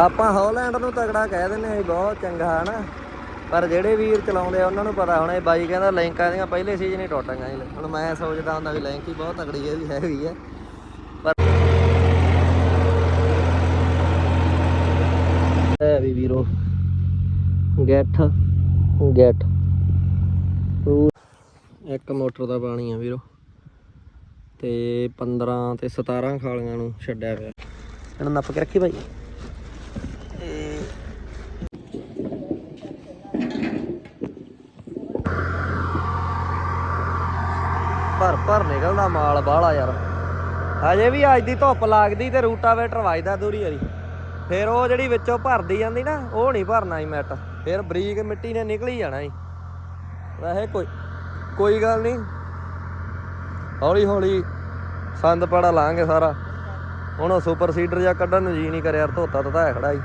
ਆਪਾਂ ਹੌਲੈਂਡ ਨੂੰ ਤਗੜਾ ਕਹਿ ਦਿੰਦੇ ਆ ਵੀ ਬਹੁਤ ਚੰਗਾ, ਹਨਾ? ਪਰ ਜਿਹੜੇ ਵੀਰ ਚਲਾਉਂਦੇ ਆ, ਉਹਨਾਂ ਨੂੰ ਪਤਾ ਹੁਣ ਇਹ ਬਾਈ ਕਹਿੰਦਾ ਲੈਂਕਾਂ ਦੀਆਂ ਪਹਿਲੇ ਸੀਜ਼ਨ ਹੀ ਟੁੱਟ ਸੀ। ਹੁਣ ਮੈਂ ਸੋਚਦਾ ਹੁੰਦਾ ਵੀ ਲਿੰਕ ਹੀ ਬਹੁਤ ਤਗੜੀ ਹੈ, ਵੀ ਹੈ ਵੀ ਹੈ। ਪਰ ਐ ਵੀ ਵੀਰੋ, ਗੈਠ ਗੈਠ। ਇੱਕ ਮੋਟਰ ਦਾ ਪਾਣੀ ਆ ਵੀਰੋ। ਤੇ 15 ਤੇ 17 ਖਾਲੀਆਂ ਨੂੰ ਛੱਡਿਆ ਪਿਆ। ਇਹਨੂੰ ਨੱਪ ਕੇ ਰੱਖੀ ਭਾਈ ਇਹ ਭਰ ਭਰ ਨਿਕਲਦਾ ਮਾਲ ਬਾਹਲਾ ਯਾਰ। ਹਜੇ ਵੀ ਅੱਜ ਦੀ ਧੁੱਪ ਲੱਗਦੀ ਤੇ ਰੂਟਾਵੇਟਰ ਵੱਜਦਾ ਦੂਰੀ ਵਾਲੀ। ਫਿਰ ਉਹ ਜਿਹੜੀ ਵਿੱਚੋਂ ਭਰਦੀ ਜਾਂਦੀ ਨਾ, ਉਹ ਨਹੀਂ ਭਰਨਾ ਹੀ ਮੈਟ। ਫਿਰ ਬਰੀਕ ਮਿੱਟੀ ਨੇ ਨਿਕਲੀ ਜਾਣਾ ਹੀ ਵੈਸੇ ਕੋਈ ਕੋਈ ਗੱਲ ਨਹੀਂ। ਹੌਲੀ ਹੌਲੀ ਸੰਦ ਪੜਾ ਲਾਂਗੇ ਸਾਰਾ। ਹੁਣ ਉਹ ਸੁਪਰ ਸੀਡਰ ਜਾਂ ਕੱਢਣ ਨੂੰ ਜੀ ਨਹੀਂ ਕਰਿਆ, ਧੋਤਾ ਤਾਂ ਹੈ ਖੜਾ ਹੀ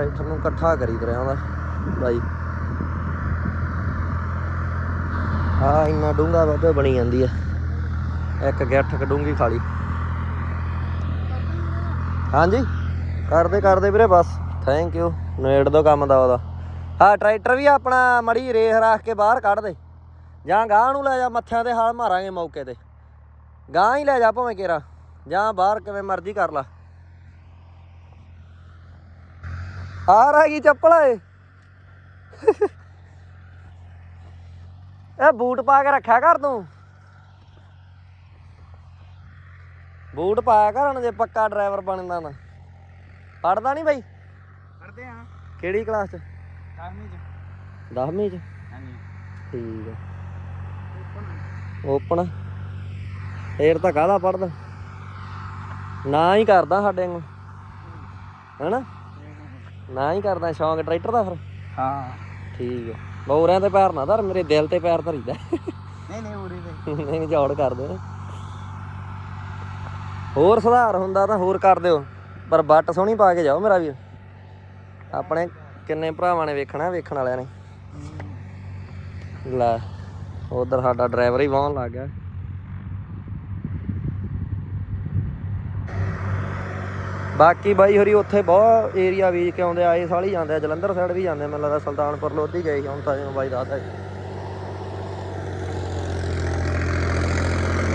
ਟਰੈਕਟਰ ਨੂੰ ਇਕੱਠਾ ਕਰੀ ਕਰਿਆ ਉਹਦਾ ਬਾਈ। ਆ ਇੰਨਾ ਡੂੰਗਾ ਬਾਬੇ ਬਣੀ ਜਾਂਦੀ ਆ। ਇੱਕ ਗਿੱਠ ਕਡੂੰਗੀ ਖਾਲੀ ਹਾਂਜੀ, ਕਰਦੇ ਕਰਦੇ ਵੀਰੇ ਬਸ। ਥੈਂਕ ਯੂ ਨੇੜ ਦੋ ਕੰਮ ਦਾ ਉਹਦਾ। ਹਾਂ ਟਰੈਕਟਰ ਵੀ ਆਪਣਾ ਮੜੀ ਰੇਖ ਰੱਖ ਕੇ ਬਾਹਰ ਕੱਢ ਦੇ। ਜਾਂ ਗਾਂ ਨੂੰ ਲੈ ਜਾ ਮੱਥਿਆਂ ਤੇ ਹਾਲ ਮਾਰਾਂਗੇ ਮੌਕੇ ਤੇ। ਗਾਂ ਹੀ ਲੈ ਜਾ ਭਾਵੇਂ ਕੇਰਾ। ਜਾਂ ਬਾਹਰ ਕਿਵੇਂ ਮਰਜ਼ੀ ਕਰ ਲਾ। ਆ ਰਹਿ ਗਈ ਚੱਪਲ ਏ ਇਹ ਬੂਟ ਪਾ ਕੇ ਰੱਖਿਆ ਕਰ ਤੂੰ। ਬੂਟ ਪਾਇਆ ਕਰ ਹੁਣ ਜੇ ਪੱਕਾ ਡਰਾਈਵਰ ਬਣਦਾ ਨਾ ਪੜਦਾ ਨਹੀਂ ਬਾਈ? ਕਰਦੇ ਆ। ਕਿਹੜੀ ਕਲਾਸ ਚ? 10ਵੀਂ ਚ। 10ਵੀਂ ਚ? ਹਾਂਜੀ। ਠੀਕ ਹੈ ਓਪਨ ਫੇਰ ਤਾਂ ਕਾਹਦਾ ਪੜਦਾ ਨਾ ਹੀ ਕਰਦਾ ਸਾਡੇ ਨੂੰ ਹੈਨਾ? ਨਾ ਹੀ ਕਰਦਾ ਸ਼ੌਂਕ ਟਰੈਕਟਰ ਦਾ ਫਿਰ? ਹਾਂ। ਠੀਕ ਹੈ ਬੌਰਿਆਂ ਤੇ ਪੈਰ ਨਾ ਧਰ ਮੇਰੇ ਦਿਲ ਤੇ ਪੈਰ ਧਰੀਦਾ। ਨਹੀਂ ਨਹੀਂ ਉਰੀ ਨਹੀਂ ਨਹੀਂ ਜੋੜ ਕਰਦੇ ਨੇ ਹੋਰ ਸੁਧਾਰ ਹੁੰਦਾ ਤਾਂ ਹੋਰ ਕਰ ਦਿਓ ਪਰ ਬੱਟ ਸੋਹਣੀ ਪਾ ਕੇ ਜਾਓ ਮੇਰਾ ਵੀਰ। ਆਪਣੇ ਕਿੰਨੇ ਭਰਾਵਾਂ ਨੇ ਵੇਖਣਾ ਵੇਖਣ ਵਾਲਿਆਂ ਨੇ। ਲੈ ਉਧਰ ਸਾਡਾ ਡਰਾਈਵਰ ਹੀ ਵਾਹਣ ਲੱਗ ਗਿਆ। ਬਾਕੀ ਬਾਈ ਹੋਰੀ ਉੱਥੇ ਬਹੁਤ ਏਰੀਆ ਵੇਚ ਕੇ ਆਉਂਦੇ ਆ ਇਹ ਸਾਲੀ ਜਾਂਦੇ ਆ ਜਲੰਧਰ ਸਾਈਡ ਵੀ ਜਾਂਦੇ ਆ, ਮੈਨੂੰ ਲੱਗਦਾ ਸੁਲਤਾਨਪੁਰ ਲੋਧੀ ਗਏ ਸੀ ਹੁਣ ਤਾਂ ਜਿਵੇਂ ਬਾਈ ਦੱਸਦਾ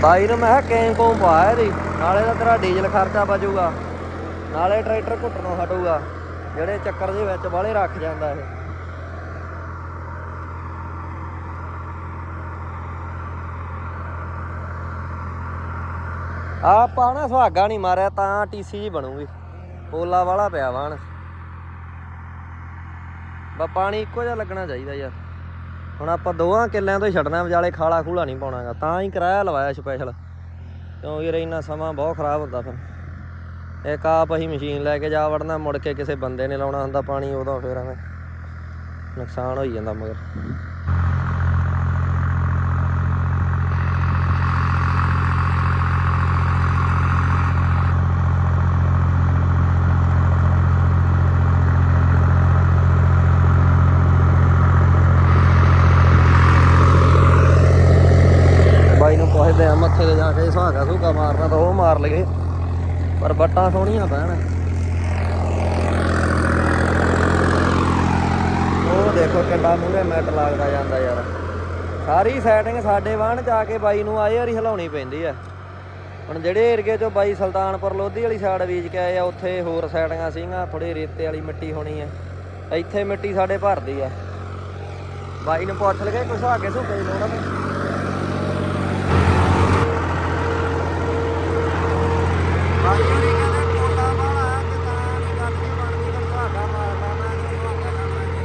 ਬਾਈ ਨੂੰ ਮੈਂ ਕਿਹਾ ਕੈਂ ਕੋਂ ਪਾਇਆ ਇਹਦੀ ਨਾਲੇ ਤਾਂ ਤੇਰਾ ਡੀਜ਼ਲ ਖਰਚਾ ਬਚੂਗਾ ਨਾਲੇ ਟਰੈਕਟਰ ਘੁੱਟਣੋਂ ਹਟੂਗਾ ਜਿਹੜੇ ਚੱਕਰ ਦੇ ਵਿੱਚ ਬਾਹਲੇ ਰੱਖ ਜਾਂਦਾ ਇਹ। ਆਪਾਂ ਨਾ ਸੁਹਾਗਾ ਨਹੀਂ ਮਾਰਿਆ ਤਾਂ ਟੀਸੀ ਜੀ ਬਣੂਗੀ। ਪੋਲਾ ਵਾਲਾ ਪਿਆ ਵਾਣ ਬਾ ਪਾਣੀ ਇੱਕੋ ਜਿਹਾ ਲੱਗਣਾ ਚਾਹੀਦਾ ਯਾਰ। ਹੁਣ ਆਪਾਂ ਦੋਹਾਂ ਕਿੱਲਿਆਂ ਤੋਂ ਹੀ ਛੱਡਣਾ, ਵਿਚਾਲੇ ਖਾਲਾ ਖੂਲਾ ਨਹੀਂ ਪਾਉਣਾਗਾ। ਤਾਂ ਹੀ ਕਿਰਾਇਆ ਲਵਾਇਆ ਸਪੈਸ਼ਲ ਕਿਉਂਕਿ ਯਾਰ ਇੰਨਾ ਸਮਾਂ ਬਹੁਤ ਖਰਾਬ ਹੁੰਦਾ ਫਿਰ। ਇੱਕ ਆਪ ਅਸੀਂ ਮਸ਼ੀਨ ਲੈ ਕੇ ਜਾ ਵੜਨਾ, ਮੁੜ ਕੇ ਕਿਸੇ ਬੰਦੇ ਨੇ ਲਾਉਣਾ ਹੁੰਦਾ ਪਾਣੀ ਉਦੋਂ ਫਿਰ ਐਵੇਂ। ਨੁਕਸਾਨ ਹੋਈ ਜਾਂਦਾ ਮਗਰ ਬਾਈ ਨੂੰ ਪੁੱਛਦੇ ਆ ਮੱਥੇ ਤੇ ਜਾ ਕੇ ਸੁਹਾਗਾ ਸੁਹਾਗਾ ਮਾਰਨਾ ਤਾਂ ਉਹ ਮਾਰ ਲਗੇ ਪਰ ਬੱਟਾਂ ਸੋਹਣੀਆਂ ਪੈਣ ਉਹ ਦੇਖੋ ਕਿੰਨਾ ਮੂਹਰੇ ਮੈਟ ਲੱਗਦਾ ਜਾਂਦਾ ਯਾਰ। ਸਾਰੀ ਸੈਟਿੰਗ ਸਾਡੇ ਵਾਹਣ ਚ ਆ ਕੇ ਬਾਈ ਨੂੰ ਆਏ ਵਾਰੀ ਹਿਲਾਉਣੀ ਪੈਂਦੀ ਆ। ਹੁਣ ਜਿਹੜੇ ਏਰੀਏ ਚੋਂ ਬਾਈ ਸੁਲਤਾਨਪੁਰ ਲੋਧੀ ਵਾਲੀ ਸਾਈਡ ਬੀਜ ਕੇ ਆਏ ਆ, ਉੱਥੇ ਹੋਰ ਸੈਟਿੰਗਾਂ ਸੀਗੀਆਂ ਥੋੜੀ ਰੇਤੇ ਵਾਲੀ ਮਿੱਟੀ ਹੋਣੀ ਆ। ਇੱਥੇ ਮਿੱਟੀ ਸਾਡੇ ਭਰਦੀ ਆ। ਬਾਈ ਨੂੰ ਪੁੱਛ ਲਗੇ ਕੁਛ ਕੇ ਸੁੱਕੇ ਲੋੜਾ ਤੇ ਬਾਕੀ ਉਹਨੇ ਕਹਿੰਦੇ ਕੋਲਾ ਵਾਲਾ ਤੇ ਤਾਂ ਨਹੀਂ ਗੱਲ ਨਹੀਂ ਬਣਦੀ ਤਾਂ ਸੁਹਾਗਾ ਮਾਰਦਾ ਮੈਂ ਕਿ ਸੁਹਾਗਾ ਕਰਨਾ ਜੀ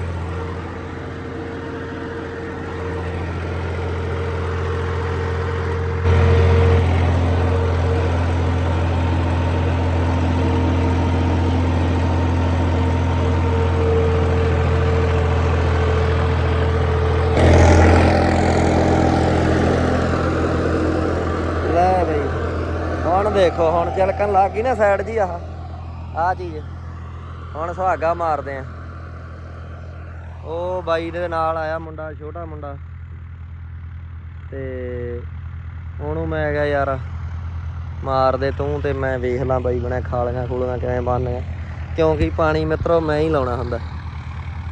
ਲੈ ਬਈ ਹੁਣ ਦੇਖੋ, ਹੁਣ ਚਲਕਣ ਲੱਗ ਗਈ ਨਾ ਸਾਈਡ ਜੀ ਆਹ। ਆ ਚੀਜ਼। ਹੁਣ ਸੁਹਾਗਾ ਮਾਰਦੇ ਆ। ਉਹ ਬਾਈ ਦੇ ਨਾਲ ਆਇਆ ਮੁੰਡਾ, ਛੋਟਾ ਮੁੰਡਾ। ਤੇ ਉਹਨੂੰ ਮੈਂ ਕਿਹਾ, ਯਾਰ, ਮਾਰ ਦੇ ਤੂੰ ਤੇ ਮੈਂ ਵੇਖ ਲਾਂ ਬਾਈ ਬਣਾ ਖਾਲੀਆਂ ਖੂਲੀਆਂ ਕਿਵੇਂ ਬਣਨੀਆਂ। ਕਿਉਂਕਿ ਪਾਣੀ ਮਿੱਤਰੋ ਮੈਂ ਹੀ ਲਾਉਣਾ ਹੁੰਦਾ।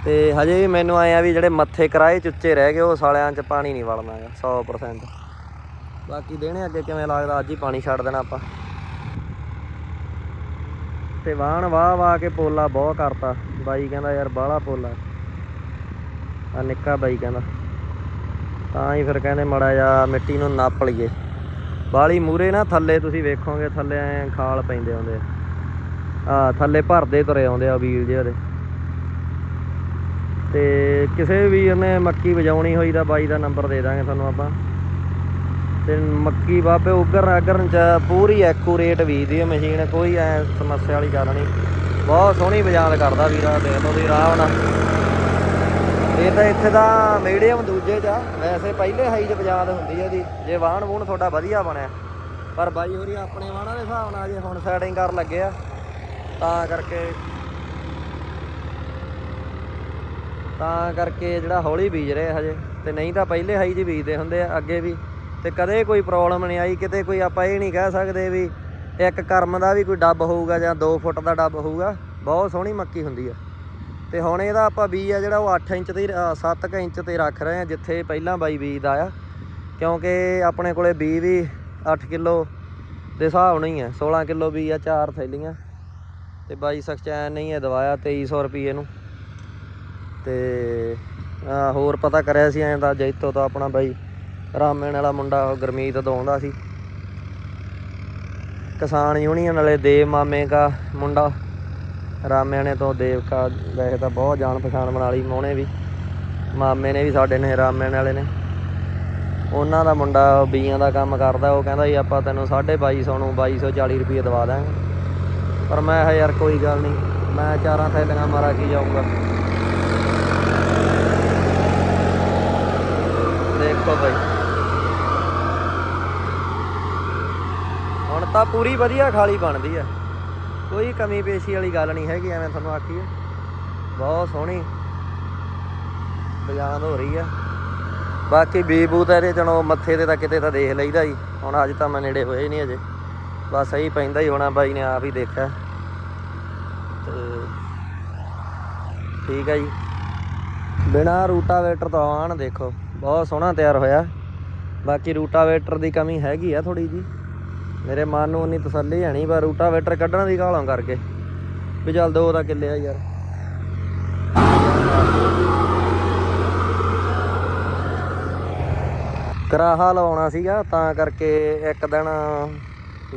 ਤੇ ਹਜੇ ਵੀ ਮੈਨੂੰ ਆਇਆ ਵੀ ਜਿਹੜੇ ਮੱਥੇ ਕਰਾਏ ਚੁੱਚੇ ਰਹਿ ਗਏ ਉਹ ਸਾਲਿਆਂ 'ਚ ਪਾਣੀ ਨਹੀਂ ਵੜਨਾ ਹੈਗਾ 100% ਬਾਕੀ ਦੇਣੇ ਅੱਗੇ ਕਿਵੇਂ ਲੱਗਦਾ, ਅੱਜ ਹੀ ਪਾਣੀ ਛੱਡ ਦੇਣਾ ਆਪਾਂ। ਤੇ ਵਾਹਣ ਵਾਹ ਵਾਹ ਕੇ ਪੋਲਾ ਬਹੁਤ ਕਰਤਾ। ਬਾਈ ਕਹਿੰਦਾ ਯਾਰ ਬਾਹਲਾ ਪੋਲਾ। ਆ ਨਿੱਕਾ ਬਾਈ ਕਹਿੰਦਾ। ਤਾਂ ਹੀ ਫਿਰ ਕਹਿੰਦੇ ਮੜਾ ਜਾ ਮਿੱਟੀ ਨੂੰ ਨੱਪ ਲਈਏ। ਬਾਲੀ ਮੂਰੇ ਨਾ ਥੱਲੇ ਤੁਸੀਂ ਵੇਖੋਗੇ, ਥੱਲੇ ਐ ਖਾਲ ਪੈਂਦੇ ਆਉਂਦੇ ਆ। ਆਹ ਥੱਲੇ ਭਰਦੇ ਤੁਰੇ ਆਉਂਦੇ ਆ ਵੀਲ ਜਿਹੇ ਉਹਦੇ। ਤੇ ਕਿਸੇ ਵੀ ਵੀਰ ਨੇ ਮੱਕੀ ਵਜਾਉਣੀ ਹੋਈ ਤਾਂ ਬਾਈ ਦਾ ਨੰਬਰ ਦੇ ਦਾਂਗੇ ਤੁਹਾਨੂੰ ਆਪਾਂ। ਤੇ ਮੱਕੀ ਬਾਬੇ ਉਗਰ ਅਗਰਨ ਚ ਪੂਰੀ ਐਕੂਰੇਟ ਬੀਜਦੀ ਹੈ ਮਸ਼ੀਨ ਕੋਈ ਐ ਸਮੱਸਿਆ ਵਾਲੀ ਗੱਲ ਨਹੀਂ। ਬਹੁਤ ਸੋਹਣੀ ਬਜਾਨ ਕਰਦਾ ਵੀਰਾ ਦੇਖ ਲਓ ਤੁਸੀਂ ਆਰਾਮ ਨਾਲ ਇਹ ਤਾਂ ਇੱਥੇ ਦਾ ਮੀਡੀਅਮ ਦੂਜੇ ਚ ਆ। ਵੈਸੇ ਪਹਿਲੇ ਹਾਈ ਚ ਬਜਾਨ ਹੁੰਦੀ ਹੈ ਇਹਦੀ। ਜੇ ਵਾਹਣ ਵੂਣ ਤੁਹਾਡਾ ਵਧੀਆ ਬਣਿਆ। ਪਰ ਬਾਈ ਹੋਰੀ ਆਪਣੇ ਵਾਹਣਾਂ ਦੇ ਹਿਸਾਬ ਨਾਲ ਜੇ ਹੁਣ ਸੈਟਿੰਗ ਕਰਨ ਲੱਗੇ ਆ, ਤਾਂ ਕਰਕੇ ਤਾਂ ਕਰਕੇ ਜਿਹੜਾ ਹੌਲੀ ਬੀਜ ਰਹੇ ਹਜੇ। ਤੇ ਨਹੀਂ ਤਾਂ ਪਹਿਲੇ ਹਾਈ 'ਚ ਬੀਜਦੇ ਹੁੰਦੇ ਆ, ਅੱਗੇ ਵੀ। ਤੇ ਕਦੇ ਕੋਈ ਪ੍ਰੋਬਲਮ ਨਹੀਂ ਆਈ, ਕਿਤੇ ਕੋਈ ਆਪਾਂ ਇਹ ਨਹੀਂ ਕਹਿ ਸਕਦੇ ਵੀ ਇੱਕ ਕਰਮ ਦਾ ਵੀ ਕੋਈ ਡੱਬ ਹੋਊਗਾ ਜਾਂ 2 ਫੁੱਟ ਦਾ ਡੱਬ ਹੋਊਗਾ, ਬਹੁਤ ਸੋਹਣੀ ਮੱਕੀ ਹੁੰਦੀ ਆ। ਤੇ ਹੁਣ ਇਹਦਾ ਆਪਾਂ ਬੀਜ ਆ ਜਿਹੜਾ ਉਹ 8 ਇੰਚ ਤੇ 7 ਇੰਚ ਤੇ ਰੱਖ ਰਹੇ ਆ, ਜਿੱਥੇ ਪਹਿਲਾਂ ਬਾਈ ਬੀਜ ਦਾ ਆ। ਕਿਉਂਕਿ ਆਪਣੇ ਕੋਲੇ ਬੀ ਵੀ 8 ਕਿਲੋ ਦੇ ਹਿਸਾਬ ਨਹੀਂ ਹੈ 16 ਕਿਲੋ ਬੀ ਆ, ਚਾਰ ਥੈਲੀਆਂ। ਤੇ ਬਾਈ ਸਖਚੈਨ ਨਹੀਂ ਹੈ ਦਵਾਇਆ 2300 ਰੁਪਏ ਨੂੰ। ਤੇ ਹੋਰ ਪਤਾ ਕਰਿਆ ਸੀ ਐਂ ਤਾਂ ਜੈਤੋ ਤਾਂ ਆਪਣਾ ਬਾਈ ਰਾਮੇਣ ਵਾਲਾ ਮੁੰਡਾ ਉਹ ਗੁਰਮੀਤ ਤੋਂ ਆਉਂਦਾ ਸੀ। ਕਿਸਾਨ ਯੂਨੀਅਨ ਵਾਲੇ ਦੇਵ ਮਾਮੇ ਦਾ ਮੁੰਡਾ ਰਾਮਿਆਣੇ ਤੋਂ ਦੇਵ ਕਾ ਵੈਸੇ ਤਾਂ ਬਹੁਤ ਜਾਣ ਪਛਾਣ ਬਣਾ ਲਈ ਮੋਹਣੇ ਵੀ। ਮਾਮੇ ਨੇ ਵੀ ਸਾਡੇ ਨੇ ਰਾਮਿਆਣੇ ਵਾਲੇ ਨੇ। ਉਹਨਾਂ ਦਾ ਮੁੰਡਾ ਬੀਆਂ ਦਾ ਕੰਮ ਕਰਦਾ, ਉਹ ਕਹਿੰਦਾ ਜੀ, ਆਪਾਂ ਤੈਨੂੰ 2250 ਨੂੰ 2240 ਰੁਪਏ ਦਵਾ ਦਾਂਗੇ। ਪਰ ਮੈਂ ਕਿਹਾ, ਯਾਰ ਕੋਈ ਗੱਲ ਨਹੀਂ, ਮੈਂ ਚਾਰਾਂ ਥੈਲੀਆਂ ਮਾਰਾ, ਕੀ ਜਾਊਂਗਾ? ਦੇਖੋ ਭਾਈ ਹੁਣ ਤਾਂ ਪੂਰੀ ਵਧੀਆ ਖਾਲੀ ਬਣਦੀ ਆ। ਕੋਈ ਕਮੀ ਪੇਸ਼ੀ ਵਾਲੀ ਗੱਲ ਨਹੀਂ ਹੈਗੀ, ਐਵੇਂ ਤੁਹਾਨੂੰ ਆਖੀਏ। ਬਹੁਤ ਸੋਹਣੀ ਬਜਾਨ ਹੋ ਰਹੀ ਆ। ਬਾਕੀ ਬੀਬੂ ਤਾਂ ਇਹਦੇ ਚਣੋ ਮੱਥੇ ਤੇ ਤਾਂ ਕਿਤੇ ਤਾਂ ਦੇਖ ਲਈਦਾ ਹੀ। ਹੁਣ ਅੱਜ ਤਾਂ ਮੈਂ ਨੇੜੇ ਹੋਏ ਨਹੀਂ ਅਜੇ। ਬਸ ਸਹੀ ਪੈਂਦਾ ਹੀ ਹੋਣਾ, ਬਾਈ ਨੇ ਆਪ ਹੀ ਦੇਖਿਆ। ਤੇ ਠੀਕ ਆ ਜੀ। ਬਿਨਾ ਰੂਟਾਵੇਟਰ ਤੋਂ ਆਣ ਦੇਖੋ। ਬਹੁਤ ਸੋਹਣਾ ਤਿਆਰ ਹੋਇਆ। ਬਾਕੀ ਰੂਟਾਵੇਟਰ ਦੀ ਕਮੀ ਹੈਗੀ ਆ ਥੋੜੀ ਜੀ ਮੇਰੇ ਮਨ ਨੂੰ ਉਨੀ ਤਸੱਲੀ ਹੈ ਨਹੀਂ ਪਰ ਰੂਟਾਵੇਟਰ ਕੱਢਣ ਦੀ ਘਾਲੋਂ ਕਰਕੇ। ਵੀ ਚੱਲ ਦੋ ਦਾ ਕਿੱਲੇ ਆ ਯਾਰ। ਕਰਾਹਾ ਲਵਾਉਣਾ ਸੀਗਾ, ਤਾਂ ਕਰਕੇ ਇੱਕ ਦਿਨ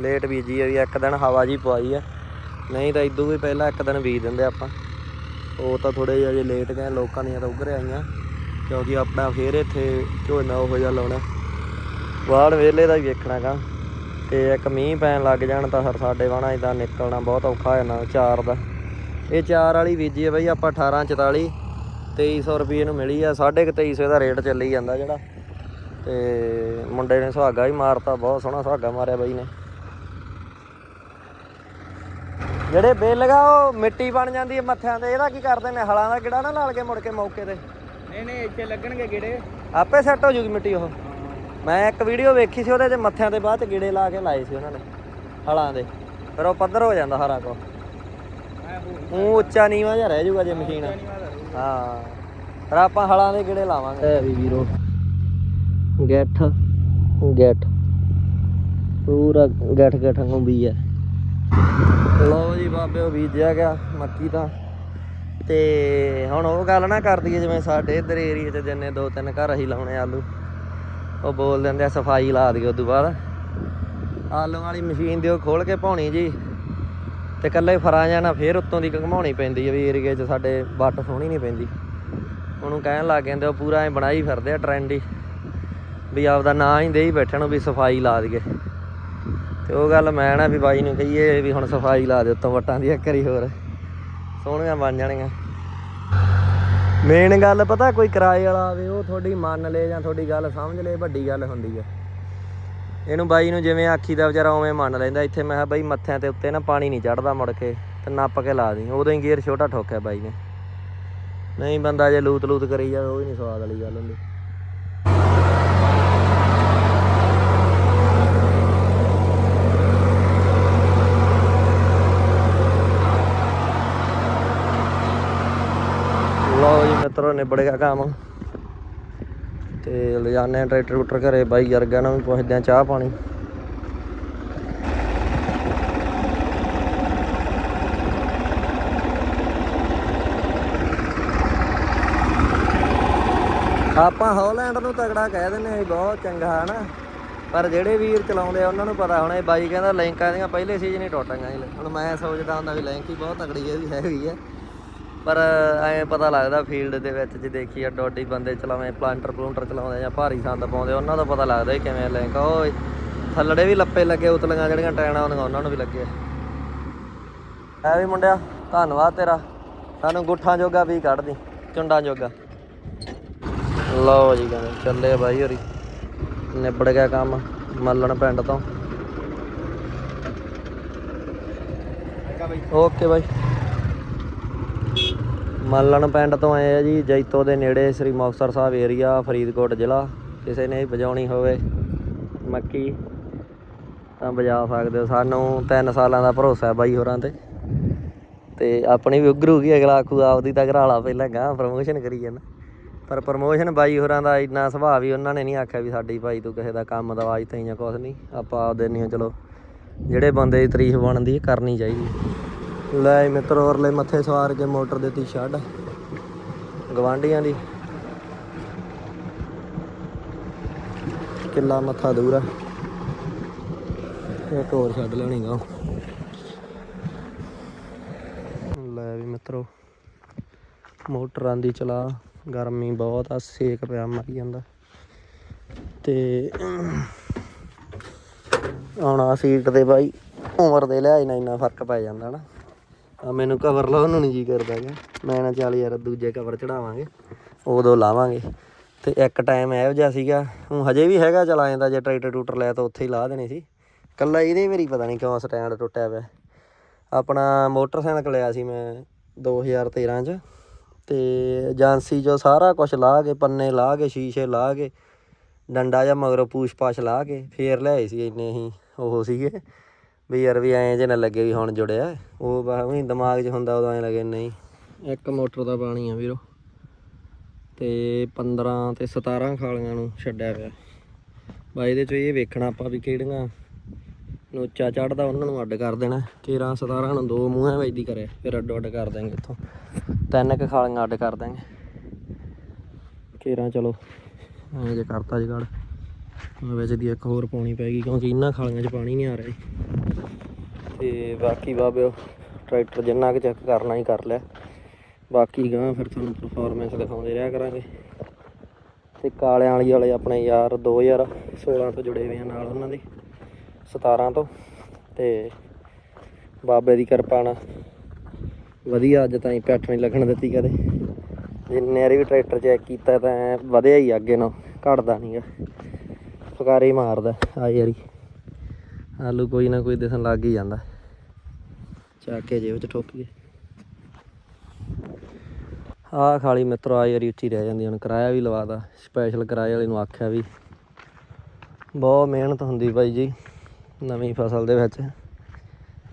ਲੇਟ ਬੀਜੀ ਆ ਵੀ ਇੱਕ ਦਿਨ ਹਵਾ ਜੀ ਪਵਾਈ ਆ। ਨਹੀਂ ਤਾਂ ਇਦੋਂ ਵੀ ਪਹਿਲਾਂ ਇੱਕ ਦਿਨ ਬੀਜ ਦਿੰਦੇ ਆਪਾਂ। ਉਹ ਤਾਂ ਥੋੜੇ ਜਿਹਾ ਜੇ ਲੇਟ ਗਏ, ਲੋਕਾਂ ਦੀਆਂ ਤਾਂ ਉੱਗਰ ਆਈਆਂ। ਕਿਉਂਕਿ ਆਪਣਾ ਫੇਰ ਇੱਥੇ ਝੋਨਾ ਉਹੋ ਜਿਹਾ ਲਾਉਣਾ। ਵਾੜ ਵੇਲੇ ਦਾ ਵੇਖਣਾ ਵੇਖਣਾਗਾ ਤੇ ਇੱਕ ਮੀਂਹ ਪੈਣ ਲੱਗ ਜਾਣ ਤਾਂ ਫਿਰ ਸਾਡੇ ਵਾਣਾ ਇਦਾਂ ਨਿਕਲਣਾ ਬਹੁਤ ਔਖਾ ਹੋ ਜਾਣਾ ਚਾਰ ਦਾ। ਇਹ ਚਾਰ ਵਾਲੀ ਬੀਜੀ ਹੈ ਬਈ ਆਪਾਂ 1844 2300 ਰੁਪਏ ਨੂੰ ਮਿਲੀ ਆ। 2350 ਦਾ ਰੇਟ ਚੱਲੀ ਜਾਂਦਾ ਜਿਹੜਾ। ਤੇ ਮੁੰਡੇ ਨੇ ਸੁਹਾਗਾ ਹੀ ਮਾਰਤਾ ਬਹੁਤ ਸੋਹਣਾ ਸੁਹਾਗਾ ਮਾਰਿਆ ਬਾਈ ਨੇ। ਜਿਹੜੇ ਬੇਲ ਲਗਾ ਉਹ ਮਿੱਟੀ ਬਣ ਜਾਂਦੀ ਹੈ ਮੱਥਿਆਂ ਤੇ ਇਹਦਾ ਕੀ ਕਰਦੇ ਨੇ? ਹਲਾਂ ਦਾ ਕਿਹੜਾ ਨਾ ਨਾਲ ਕੇ ਮੁੜ ਕੇ ਮੌਕੇ ਤੇ? ਨਹੀਂ ਨਹੀਂ ਇੱਥੇ ਲੱਗਣਗੇ ਗੇੜੇ। ਆਪੇ ਸੈੱਟ ਹੋ ਜੂਗੀ ਮਿੱਟੀ ਉਹ। ਮੈਂ ਇੱਕ ਵੀਡੀਓ ਵੇਖੀ ਸੀ ਉਹਦੇ 'ਚ ਮੱਥਿਆਂ ਤੇ ਬਾਅਦ ਚ ਗੇੜੇ ਲਾ ਕੇ ਲਾਏ ਸੀ ਉਹਨਾਂ ਨੇ ਹਲਾਂ ਦੇ। ਫਿਰ ਉਹ ਪੱਧਰ ਹੋ ਜਾਂਦਾ ਹਰਾ ਕੋ ਉਹ ਉੱਚਾ ਨੀਵਾਂ ਜਿਹਾ ਰਹਿ ਜੂਗਾ ਜੇ ਮਸ਼ੀਨ। ਹਾਂ। ਫਿਰ ਆਪਾਂ ਹਲਾਂ ਦੇ ਗੇੜੇ ਲਾਵਾਂਗੇ। ਵੀ ਵੀਰੋ। ਗੈਠ ਗੈਠ। ਪੂਰਾ ਗੈਠ ਗੈਠ ਵੀ ਹੈ ਲਓ ਜੀ ਬਾਬੇ ਉਹ ਬੀਜਿਆ ਗਿਆ ਮੱਕੀ ਤਾਂ। ਤੇ ਹੁਣ ਉਹ ਗੱਲ ਨਾ ਕਰਦੀ ਜਿਵੇਂ ਸਾਡੇ ਇੱਧਰ ਏਰੀਆ 'ਚ ਜਿੰਨੇ ਦੋ ਤਿੰਨ ਘਰ ਅਸੀਂ ਲਾਉਣੇ ਆਲੂ। ਉਹ ਬੋਲ ਦਿੰਦੇ ਆ, ਸਫ਼ਾਈ ਲਾ ਦਿਓ ਉਦੋਂ ਬਾਅਦ। ਆਲੂ ਵਾਲੀ ਮਸ਼ੀਨ ਦਿਓ, ਖੋਲ ਕੇ ਪਾਉਣੀ ਜੀ। ਤੇ ਕੱਲੇ ਫਰਾਂ ਜਾਣਾ, ਫੇਰ ਉੱਤੋਂ ਦੀ ਘਮਾਉਣੀ ਪੈਂਦੀ ਆ ਵੀ ਏਰੀਏ 'ਚ ਸਾਡੇ ਵੱਟ ਸੋਹਣੀ ਨਹੀਂ ਪੈਂਦੀ। ਉਹਨੂੰ ਕਹਿਣ ਲੱਗ ਜਾਂਦੇ ਉਹ ਪੂਰਾ ਐ ਬਣਾਈ ਫਿਰਦੇ ਆ ਟ੍ਰੈਂਡ ਹੀ ਵੀ ਆਪਦਾ ਨਾਂ ਹੀ ਦੇਈ ਬੈਠਣ ਨੂੰ ਵੀ ਸਫ਼ਾਈ ਲਾ ਦਈਏ। ਤੇ ਉਹ ਗੱਲ ਮੈਂ ਨਾ ਵੀ ਬਾਈ ਨੂੰ ਕਹੀਏ ਵੀ ਹੁਣ ਸਫ਼ਾਈ ਲਾ ਦੇ ਉੱਤੋਂ ਵੱਟਾਂ ਦੀ ਇੱਕ ਵਾਰੀ ਹੋਰ। ਸੋਹਣੀਆਂ ਬਣ ਜਾਣੀਆਂ। ਮੇਨ ਗੱਲ ਪਤਾ ਕੋਈ ਕਿਰਾਏ ਵਾਲਾ ਆਵੇ, ਉਹ ਤੁਹਾਡੀ ਮੰਨ ਲੇ ਜਾਂ ਤੁਹਾਡੀ ਗੱਲ ਸਮਝ ਲੇ, ਵੱਡੀ ਗੱਲ ਹੁੰਦੀ ਆ। ਇਹਨੂੰ ਬਾਈ ਨੂੰ ਜਿਵੇਂ ਆਖੀ ਦਾ ਵਿਚਾਰਾ ਉਵੇਂ ਮੰਨ ਲੈਂਦਾ। ਇੱਥੇ ਮੈਂ ਕਿਹਾ ਬਾਈ ਮੱਥਿਆਂ ਤੇ ਉੱਤੇ ਨਾ ਪਾਣੀ ਨਹੀਂ ਚੜਦਾ ਮੁੜ ਕੇ, ਤੇ ਨੱਪ ਕੇ ਲਾ ਦੀ। ਉਦੋਂ ਹੀ ਗੇਅਰ ਛੋਟਾ ਠੋਕਿਆ ਬਾਈ ਨੇ। ਨਹੀਂ ਬੰਦਾ ਜੇ ਲੂਤ ਲੂਤ ਕਰੀ ਜਾਵੇ, ਉਹ ਵੀ ਨਹੀਂ ਸਵਾਦ ਵਾਲੀ ਗੱਲ ਹੁੰਦੀ। ਨਿਬੜ ਗਿਆ ਕੰਮ। ਤੇ ਲਿਜਾਨੇ ਆ ਟਰੈਕਟਰ ਟਰੂਕਟਰ ਘਰੇ। ਬਾਈ ਜਰਗਾ ਨਾਲ ਵੀ ਪੁੱਛਦੇ ਆ ਚਾਹ ਪਾਣੀ। ਆਪਾਂ ਹੌਲੈਂਡ ਨੂੰ ਤਗੜਾ ਕਹਿ ਦਿੰਦੇ ਆ ਵੀ ਬਹੁਤ ਚੰਗਾ ਹੈ ਨਾ ਪਰ ਜਿਹੜੇ ਵੀਰ ਚਲਾਉਂਦੇ ਆ, ਉਹਨਾਂ ਨੂੰ ਪਤਾ ਹੋਣਾ ਇਹ ਬਾਈ ਕਹਿੰਦਾ ਲਿੰਕਾਂ ਦੀਆਂ ਪਹਿਲੇ ਸੀਜ਼ਨ ਹੀ ਟੁੱਟ ਗਈਆਂ ਹੁਣ ਮੈਂ ਸੋਚਦਾ ਹੁੰਦਾ ਵੀ ਲਿੰਕ ਹੀ ਬਹੁਤ ਤਗੜੀ ਹੈ ਵੀ ਹੈਗੀ ਆ ਪਰ ਐਂ ਪਤਾ ਲੱਗਦਾ ਫੀਲਡ ਦੇ ਵਿੱਚ ਜੇ ਦੇਖੀਏ ਡੋਡੀ ਬੰਦੇ ਚਲਾਵੇਂ ਪਲਾਂਟਰ ਪਲੂੰਟਰ ਚਲਾਉਂਦੇ ਜਾਂ ਭਾਰੀ ਸੰਦ ਪਾਉਂਦੇ, ਉਹਨਾਂ ਦਾ ਪਤਾ ਲੱਗਦਾ ਕਿਵੇਂ ਲਿੰਕ ਉਹ ਥੱਲੜੇ ਵੀ ਲੱਪੇ ਲੱਗੇ ਉਤਲੀਆਂ ਜਿਹੜੀਆਂ ਟੈਣਾ ਹੁੰਦੀਆਂ, ਉਹਨਾਂ ਨੂੰ ਵੀ ਲੱਗੇ। ਐ ਵੀ ਮੁੰਡਿਆ, ਧੰਨਵਾਦ ਤੇਰਾ। ਸਾਨੂੰ ਗੁੱਠਾਂ ਜੋਗਾ ਵੀ ਕੱਢ ਦੀ ਚੁੰਡਾਂ ਜੋਗਾ। ਲਓ ਜੀ ਕਹਿੰਦੇ, ਚੱਲੇ ਬਾਈ ਹੋਰੀ। ਨਿਬੜ ਗਿਆ ਕੰਮ, ਮੱਲਣ ਪਿੰਡ ਤੋਂ। ਓਕੇ ਬਾਈ। ਮੱਲਣ ਪਿੰਡ ਤੋਂ ਆਏ ਆ ਜੀ, ਜੈਤੋ ਦੇ ਨੇੜੇ ਸ੍ਰੀ ਮੁਕਤਸਰ ਸਾਹਿਬ ਏਰੀਆ ਫਰੀਦਕੋਟ ਜ਼ਿਲ੍ਹਾ। ਕਿਸੇ ਨੇ ਵਜਾਉਣੀ ਹੋਵੇ ਮੱਕੀ, ਤਾਂ ਵਜਾ ਸਕਦੇ ਹੋ। ਸਾਨੂੰ 3 ਸਾਲਾਂ ਦਾ ਭਰੋਸਾ ਹੈ ਬਾਈ ਹੋਰਾਂ ਤੇ। ਤੇ ਆਪਣੀ ਵੀ ਉਗਰੂਗੀ ਅਗਲਾ ਆਖੂ, ਆਪਦੀ ਤਾਂ ਘਰਾਲਾ ਪਹਿਲਾਂ ਗਾਂ ਪ੍ਰਮੋਸ਼ਨ ਕਰੀ ਜਾਂਦਾ। ਪਰ ਪ੍ਰਮੋਸ਼ਨ ਬਾਈ ਹੋਰਾਂ ਦਾ ਇੰਨਾ ਸੁਭਾਅ ਵੀ ਉਹਨਾਂ ਨੇ ਨਹੀਂ ਆਖਿਆ ਵੀ ਸਾਡੀ ਭਾਈ ਤੂੰ ਕਿਸੇ ਦਾ ਕੰਮ ਦਵਾਜ ਤਈ ਜਾਂ ਕੁਛ ਨਹੀਂ। ਆਪਾਂ ਆਪਦੇ ਨਹੀਂ ਚਲੋ, ਜਿਹੜੇ ਬੰਦੇ ਦੀ ਤਾਰੀਫ ਬਣਦੀ ਕਰਨੀ ਚਾਹੀਦੀ ਲੈ ਮਿੱਤਰ ਔਰਲੇ ਮੱਥੇ ਸਵਾਰ ਕੇ ਮੋਟਰ ਦਿੱਤੀ ਛੱਡ। ਗਵਾਂਡੀਆਂ ਦੀ। ਕਿੱਲਾ ਮੱਥਾ ਦੂਰ ਆ। ਇੱਕ ਹੋਰ ਛੱਡ ਲੈਣੀ ਗਾ ਲੈ ਵੀ ਮਿੱਤਰੋ, ਮੋਟਰਾਂ ਦੀ ਚਲਾ, ਗਰਮੀ ਬਹੁਤ ਆ, ਸੇਕ ਪਿਆ ਮਰੀ ਜਾਂਦਾ। ਤੇ ਹੁਣ ਆ ਸੀਟ 'ਤੇ ਬਾਈ, ਉਮਰ ਦੇ ਲਿਹਾਜ਼ ਨਾਲ ਇੰਨਾ ਫ਼ਰਕ ਪੈ ਜਾਂਦਾ ਨਾ। ਆ ਮੈਨੂੰ ਕਵਰ ਲਾਉਣ ਨੂੰ ਨਹੀਂ ਜੀ ਕਰਦਾ ਗਾ। ਮੈਂ ਨਾ ਚੱਲ ਯਾਰ ਦੂਜੇ ਕਵਰ ਚੜਾਵਾਂਗੇ, ਉਦੋਂ ਲਾਵਾਂਗੇ। ਤੇ ਇੱਕ ਟਾਈਮ ਇਹੋ ਜਿਹਾ ਸੀਗਾ, ਹੁਣ ਹਜੇ ਵੀ ਹੈਗਾ, ਚਲਾ ਜਾਂਦਾ ਜੇ ਟਰੈਕਟਰ ਟੂਟਰ ਲਿਆ ਤਾਂ ਉੱਥੇ ਹੀ ਲਾ ਦੇਣੇ ਸੀ। ਕੱਲਾ ਇਹਦੇ ਮੇਰੀ ਪਤਾ ਨਹੀਂ ਕਿਉਂ ਸਟੈਂਡ ਟੁੱਟਿਆ ਪਿਆ। ਆਪਣਾ ਮੋਟਰਸਾਈਕਲ ਲਿਆ ਸੀ ਮੈਂ 2013 ਚ। ਤੇ ਏਜੰਸੀ ਚੋਂ ਸਾਰਾ ਕੁਝ ਲਾ ਕੇ, ਪੰਨੇ ਲਾ ਕੇ, ਸ਼ੀਸ਼ੇ ਲਾ ਕੇ, ਡੰਡਾ ਜਾਂ ਮਗਰੋਂ ਪੂਛ ਪਾਛ ਲਾ ਕੇ, ਫੇਰ ਲਿਆਏ ਸੀ ਇੰਨੇ ਹੀ ਉਹ ਸੀਗੇ। ਵੀ ਯਾਰ ਵੀ ਐਂ ਜੇ ਨਾ ਲੱਗੇ ਵੀ ਹੁਣ ਜੁੜਿਆ। ਉਹ ਬਸ ਵੀ ਦਿਮਾਗ 'ਚ ਹੁੰਦਾ ਉਦੋਂ ਐਂ ਲੱਗੇ ਨਹੀਂ। ਇੱਕ ਮੋਟਰ ਦਾ ਪਾਣੀ ਆ ਵੀਰੋ। ਤੇ 15 ਤੇ 17 ਖਾਲੀਆਂ ਨੂੰ ਛੱਡਿਆ ਪਿਆ। ਬਾਈ ਇਹਦੇ 'ਚ ਇਹ ਵੇਖਣਾ ਆਪਾਂ ਵੀ ਕਿਹੜੀਆਂ ਨੋਚਾ ਚੜਦਾ ਉਹਨਾਂ ਨੂੰ ਅੱਡ ਕਰ ਦੇਣਾ। 13 17 ਨੂੰ ਦੋ ਮੂੰਹਾਂ ਵਿੱਚ ਦੀ ਕਰਿਆ। ਫਿਰ ਅੱਡ ਅੱਡ ਕਰ ਦਾਂਗੇ ਇੱਥੋਂ। ਤਿੰਨ ਕੁ ਖਾਲੀਆਂ ਅੱਡ ਕਰ ਦਾਂਗੇ 13 ਚਲੋ, ਐਂ ਜੇ ਕਰਤਾ ਜਗੜ। ਵਿੱਚ ਦੀ ਇੱਕ ਹੋਰ ਪਾਉਣੀ ਪੈਗੀ ਕਿਉਂਕਿ ਇਹਨਾਂ ਖਾਲੀਆਂ 'ਚ ਪਾਣੀ ਨਹੀਂ ਆ ਰਿਹਾ ਜੀ। ਤੇ ਬਾਕੀ ਬਾਬਿਓ, ਟਰੈਕਟਰ ਜਿੰਨਾ ਕੁ ਚੈੱਕ ਕਰਨਾ ਹੀ ਕਰ ਲਿਆ। ਬਾਕੀ ਗਾਂ ਫਿਰ ਤੁਹਾਨੂੰ ਪਰਫਾਰਮੈਂਸ ਦਿਖਾਉਂਦੇ ਰਿਹਾ ਕਰਾਂਗੇ। ਤੇ ਕਾਲਿਆਂ ਵਾਲੀ ਵਾਲੇ ਆਪਣੇ ਯਾਰ 2016 ਤੋਂ ਜੁੜੇ ਹੋਏ ਆ ਨਾਲ ਉਹਨਾਂ ਦੇ 17 ਤੋਂ। ਤੇ ਬਾਬੇ ਦੀ ਕਿਰਪਾ ਨਾਲ ਵਧੀਆ ਅੱਜ ਤਾਈਂ ਪੈਠ ਨਹੀਂ ਲੱਗਣ ਦਿੱਤੀ ਕਦੇ। ਜਿੰਨੇ ਵਾਰੀ ਵੀ ਟਰੈਕਟਰ ਚੈੱਕ ਕੀਤਾ ਤਾਂ ਵਧਿਆ ਹੀ ਆ ਅੱਗੇ ਨੂੰ ਘਟਦਾ ਨਹੀਂਗਾ ਫੁਕਾਰੇ ਹੀ ਮਾਰਦਾ ਆ ਯਾਰੀ ਆਲੂ ਕੋਈ ਨਾ ਕੋਈ ਦਿਸਣ ਲੱਗ ਹੀ ਜਾਂਦਾ। ਚੱਕ ਕੇ ਜੇਬ ਚ ਠੋਕੀਏ ਆਹ ਖਾਲੀ ਮਿੱਤਰੋ ਆ ਯਾਰੀ ਉੱਚੀ ਰਹਿ ਜਾਂਦੀ, ਹੁਣ ਕਿਰਾਇਆ ਵੀ ਲਵਾਦਾ ਸਪੈਸ਼ਲ ਕਿਰਾਏ ਵਾਲੇ ਨੂੰ ਆਖਿਆ ਵੀ ਬਹੁਤ ਮਿਹਨਤ ਹੁੰਦੀ ਬਾਈ ਜੀ, ਨਵੀਂ ਫਸਲ ਦੇ ਵਿੱਚ।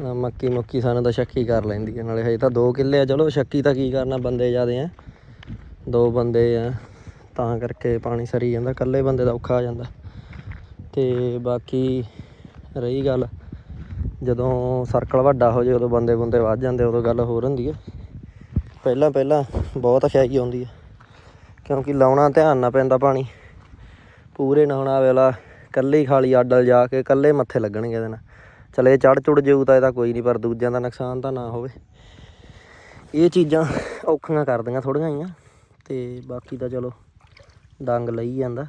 ਆਹ ਮੱਕੀ ਮੁੱਕੀ ਸਾਨੂੰ ਤਾਂ ਸ਼ੱਕੀ ਕਰ ਲੈਂਦੀ ਹੈ ਨਾਲੇ ਹਜੇ ਤਾਂ 2 ਕਿੱਲੇ ਆ। ਚਲੋ ਸ਼ੱਕੀ ਤਾਂ ਕੀ ਕਰਨਾ, ਬੰਦੇ ਜ਼ਿਆਦੇ ਆ। ਦੋ ਬੰਦੇ ਆ, ਤਾਂ ਕਰਕੇ ਪਾਣੀ ਸਰੀ ਜਾਂਦਾ, ਇਕੱਲੇ ਬੰਦੇ ਦਾ ਔਖਾ ਆ ਜਾਂਦਾ। ਤੇ ਬਾਕੀ ਰਹੀ ਗੱਲ ਜਦੋਂ ਸਰਕਲ ਵੱਡਾ ਹੋ ਜੇ ਉਦੋਂ ਬੰਦੇ ਬੰਦੇ ਵੱਧ ਜਾਂਦੇ, ਉਦੋਂ ਗੱਲ ਹੋਰ ਹੁੰਦੀ ਹੈ ਪਹਿਲਾਂ ਪਹਿਲਾਂ ਬਹੁਤ ਖਿਆਈ ਆਉਂਦੀ ਹੈ ਕਿਉਂਕਿ ਲਾਉਣਾ ਧਿਆਨ ਨਾ ਪੈਂਦਾ ਪਾਣੀ। ਪੂਰੇ ਨਹਾਉਣਾ ਵੇਲਾ ਕੱਲੀ ਖਾਲੀ ਆਡਲ ਜਾ ਕੇ ਕੱਲੇ ਮੱਥੇ ਲੱਗਣਗੇ ਇਹਦੇ ਨਾਲ। ਚਲੇ ਚੜ ਚੁੜ ਜਾਊ ਤਾਂ ਇਹਦਾ ਕੋਈ ਨਹੀਂ ਪਰ ਦੂਜਿਆਂ ਦਾ ਨੁਕਸਾਨ ਤਾਂ ਨਾ ਹੋਵੇ। ਇਹ ਚੀਜ਼ਾਂ ਔਖੀਆਂ ਕਰਦੀਆਂ ਥੋੜੀਆਂ ਹੀ ਆ ਤੇ ਬਾਕੀ ਤਾਂ ਚਲੋ ਡੰਗ ਲਈ ਜਾਂਦਾ।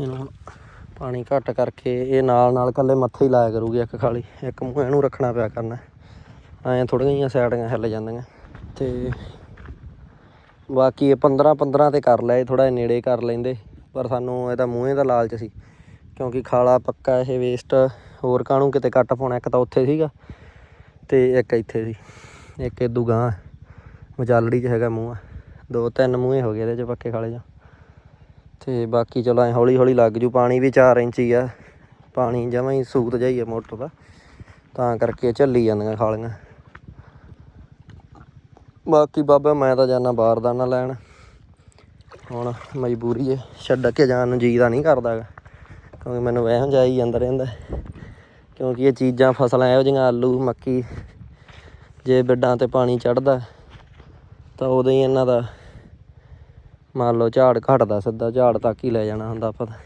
ਇਹਨੂੰ ਹੁਣ ਪਾਣੀ ਘੱਟ ਕਰਕੇ ਇਹ ਨਾਲ ਨਾਲ ਕੱਲੇ ਮੱਥੇ ਹੀ ਲਾਇਆ ਕਰੂਗੀ ਇੱਕ ਖਾਲੀ। ਇੱਕ ਮੂੰਹ ਇਹਨੂੰ ਰੱਖਣਾ ਪਿਆ ਕਰਨਾ। ਐਂ ਥੋੜੀਆਂ ਜਿਹੀਆਂ ਸਾਈਡਾਂ ਹਿੱਲ ਜਾਂਦੀਆਂ। ਤੇ ਬਾਕੀ ਇਹ 15 15 ਤੇ ਕਰ ਲਿਆ ਥੋੜਾ ਨੇੜੇ ਕਰ ਲੈਂਦੇ। ਪਰ ਸਾਨੂੰ ਇਹਦਾ ਮੂੰਹੇ ਦਾ ਲਾਲਚ ਸੀ। ਕਿਉਂਕਿ ਖਾਲਾ ਪੱਕਾ ਇਹ ਵੇਸਟ ਹੋਰ ਕਾਹਨੂੰ ਕਿਤੇ ਕੱਟ ਪਾਉਣਾ। ਇੱਕ ਤਾਂ ਉੱਥੇ ਸੀਗਾ ਤੇ ਇੱਕ ਇੱਥੇ ਸੀ। ਇੱਕ ਇਦੂ ਗਾਂ ਮਚਾਲੜੀ 'ਚ ਹੈਗਾ ਮੂੰਹ ਦੋ ਤਿੰਨ ਮੂੰਹੇ ਹੋ ਗਏ ਇਹਦੇ 'ਚ ਪੱਕੇ ਖਾਲੇ 'ਚ। ਤੇ ਬਾਕੀ ਚਲੋ ਐ ਹੌਲੀ ਹੌਲੀ ਲੱਗ ਜੂ, ਪਾਣੀ ਵੀ 4 ਇੰਚ ਹੀ ਆ। ਪਾਣੀ ਜਮਾਂ ਹੀ ਸੂਤ ਜਾਈਏ ਮੋਟਰ ਦਾ। ਤਾਂ ਕਰਕੇ ਝੱਲੀ ਜਾਂਦੀਆਂ ਖਾਲੀਆਂ। ਬਾਕੀ ਬਾਬਾ, ਮੈਂ ਤਾਂ ਜਾਣਾ ਨਾ ਲੈਣ। ਹੁਣ ਮਜਬੂਰੀ ਹੈ ਛੱਡ ਕੇ ਜਾਣ ਨੂੰ ਜੀ ਦਾ ਨਹੀਂ ਕਰਦਾ ਗਾ। ਕਿਉਂਕਿ ਮੈਨੂੰ ਵਹਿਮ ਜਾਈ ਜਾਂਦਾ ਰਹਿੰਦਾ। ਕਿਉਂਕਿ ਇਹ ਚੀਜ਼ਾਂ ਫਸਲਾਂ ਇਹੋ ਜਿਹੀਆਂ, ਆਲੂ, ਮੱਕੀ, ਜੇ ਬਿੱਡਾਂ ਤੇ ਪਾਣੀ ਚੜਦਾ ਤਾਂ ਉਦੋਂ ਹੀ ਇਹਨਾਂ ਦਾ ਮੰਨ ਲਓ ਝਾੜ ਘਟਦਾ ਸਿੱਧਾ, ਝਾੜ ਤੱਕ ਹੀ ਲੈ ਜਾਣਾ ਹੁੰਦਾ ਆਪਾਂ ਤਾਂ।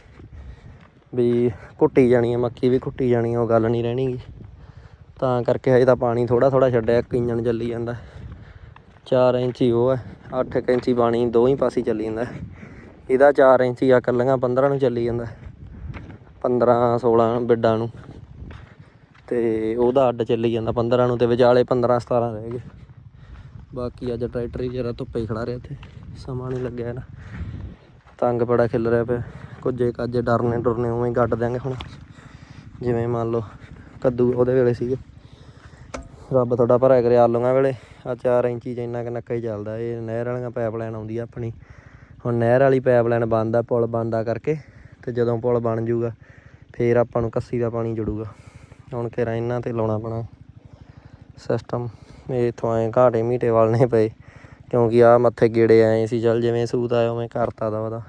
ਵੀ ਘੁੱਟੀ ਜਾਣੀ ਹੈ ਮੱਕੀ ਵੀ ਘੁੱਟੀ ਜਾਣੀ ਹੈ ਉਹ ਗੱਲ ਨਹੀਂ ਰਹਿਣੀ ਗੀ। ਤਾਂ ਕਰਕੇ ਹਜੇ ਤਾਂ ਪਾਣੀ ਥੋੜਾ ਥੋੜਾ ਛੱਡਿਆ ਕਿੰਜਣ ਚੱਲੀ ਜਾਂਦਾ। 4 ਇੰਚੀ ਉਹ ਹੈ 8 ਇੰਚੀ ਪਾਣੀ ਦੋ ਪਾਸੇ ਚੱਲੀ ਜਾਂਦਾ। ਇਹਦਾ 4 ਇੰਚੀ ਆ ਕੱਲੀਆਂ 15 ਨੂੰ ਚੱਲੀ ਜਾਂਦਾ। 15 16 ਬਿੱਡਾਂ ਨੂੰ। ਤੇ ਉਹਦਾ ਅੱਡ ਚੱਲੀ ਜਾਂਦਾ 15 ਨੂੰ ਤੇ ਵਿਚਾਲੇ 15 17 ਰਹਿ ਗਏ। ਬਾਕੀ ਅੱਜ ਟਰੈਕਟਰ ਹੀ ਜਰਾ ਧੁੱਪੇ ਹੀ ਖੜਾ ਰਿਹਾ ਇੱਥੇ ਸਮਾਂ ਨਹੀਂ ਲੱਗਿਆ ਨਾ। ਤੰਗ ਬੜਾ ਖਿਲ ਰਿਹਾ ਪਿਆ। ਕੁਝੇ ਕਾਜੇ ਡਰਨੇ ਡਰਨੇ ਉਵੇਂ ਹੀ ਗੱਡ ਦਿਆਂਗੇ ਹੁਣ। ਜਿਵੇਂ ਮੰਨ ਲਓ ਕੱਦੂ ਉਹਦੇ ਵੇਲੇ ਸੀਗੇ। ਰੱਬ ਤੁਹਾਡਾ ਭਰਿਆ ਕਰੇ ਆਲੂਆਂ ਵੇਲੇ। ਆ 4 ਇੰਚੀ ਚ ਇੰਨਾ ਕਿ ਨੱਕਾ ਹੀ ਚੱਲਦਾ। ਇਹ ਨਹਿਰ ਵਾਲੀਆਂ ਪਾਈਪਲਾਈਨ ਆਉਂਦੀ ਆ ਆਪਣੀ। ਹੁਣ ਨਹਿਰ ਵਾਲੀ ਪਾਈਪਲਾਈਨ ਬੰਦ ਆ, ਪੁਲ ਬੰਦ ਆ ਕਰਕੇ ਤੇ ਜਦੋਂ ਪੁਲ ਬਣ ਜਾਊਗਾ ਫੇਰ ਆਪਾਂ ਨੂੰ ਕੱਸੀ ਦਾ ਪਾਣੀ ਜੁੜੂਗਾ। ਹੁਣ ਕਿਹੜਾ ਇਹਨਾਂ ਤੇ ਲਾਉਣਾ ਪੈਣਾ। ਸਿਸਟਮ ਇਹ ਇੱਥੋਂ ਐਂ ਘਾਟੇ ਮੀਟੇ ਵਾਲਣੇ ਪਏ। ਕਿਉਂਕਿ ਆ ਮੱਥੇ ਗੇੜੇ ਆਏ ਸੀ, ਚੱਲ ਜਿਵੇਂ ਸੂਤ ਆਇਆ ਉਵੇਂ ਕਰਤਾ ਦਾ ਉਹਦਾ।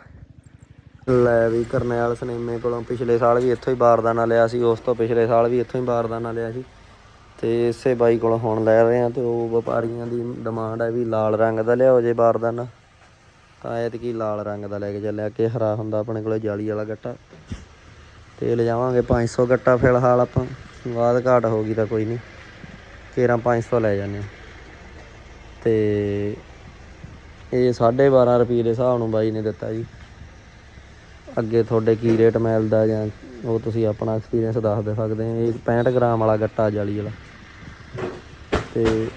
ਲੈ ਵੀ ਕਰਨੈਲ ਸਿਨੇਮੇ ਕੋਲੋਂ ਪਿਛਲੇ ਸਾਲ ਵੀ ਇੱਥੋਂ ਹੀ ਬਾਰਦਾਨਾ ਲਿਆ ਸੀ, ਉਸ ਤੋਂ ਪਿਛਲੇ ਸਾਲ ਵੀ ਇੱਥੋਂ ਹੀ ਬਾਰਦਾਨਾ ਲਿਆ ਸੀ। ਤੇ ਇਸੇ ਬਾਈ ਕੋਲੋਂ ਹੁਣ ਲੈ ਰਹੇ ਆ ਤੇ ਉਹ ਵਪਾਰੀਆਂ ਦੀ ਡਿਮਾਂਡ ਹੈ ਵੀ ਲਾਲ ਰੰਗ ਦਾ ਲਿਆਓ ਜੇ ਬਾਰਦਾਨਾ। ਤਾਂ ਐਤਕੀ ਲਾਲ ਰੰਗ ਦਾ ਲੈ ਕੇ ਚੱਲਿਆ ਕਿ ਹਰਾ ਹੁੰਦਾ ਆਪਣੇ ਕੋਲੇ ਜਾਲੀ ਵਾਲਾ ਗੱਟਾ। ਤੇ ਲਿਜਾਵਾਂਗੇ 500 ਗੱਟਾ ਫਿਲਹਾਲ ਆਪਾਂ, ਬਾਅਦ ਘਾਟ ਹੋ ਗਈ ਤਾਂ ਕੋਈ ਨਹੀਂ ਕੇਰਾਂ 500 ਲੈ ਜਾਂਦੇ ਹਾਂ। ਤੇ ਇਹ 12.5 ਰੁਪਏ ਦੇ ਹਿਸਾਬ ਨੂੰ ਬਾਈ ਨੇ ਦਿੱਤਾ ਜੀ। ਅੱਗੇ ਤੁਹਾਡੇ ਕੀ ਰੇਟ ਮਿਲਦਾ ਜਾਂ ਉਹ ਤੁਸੀਂ ਆਪਣਾ ਐਕਸਪੀਰੀਅੰਸ ਦੱਸ ਦੇ ਸਕਦੇ ਹੋ। ਇਹ 65 ਗ੍ਰਾਮ ਵਾਲਾ ਗੱਟਾ ਜਾਲੀ ਵਾਲਾ। ਤੇ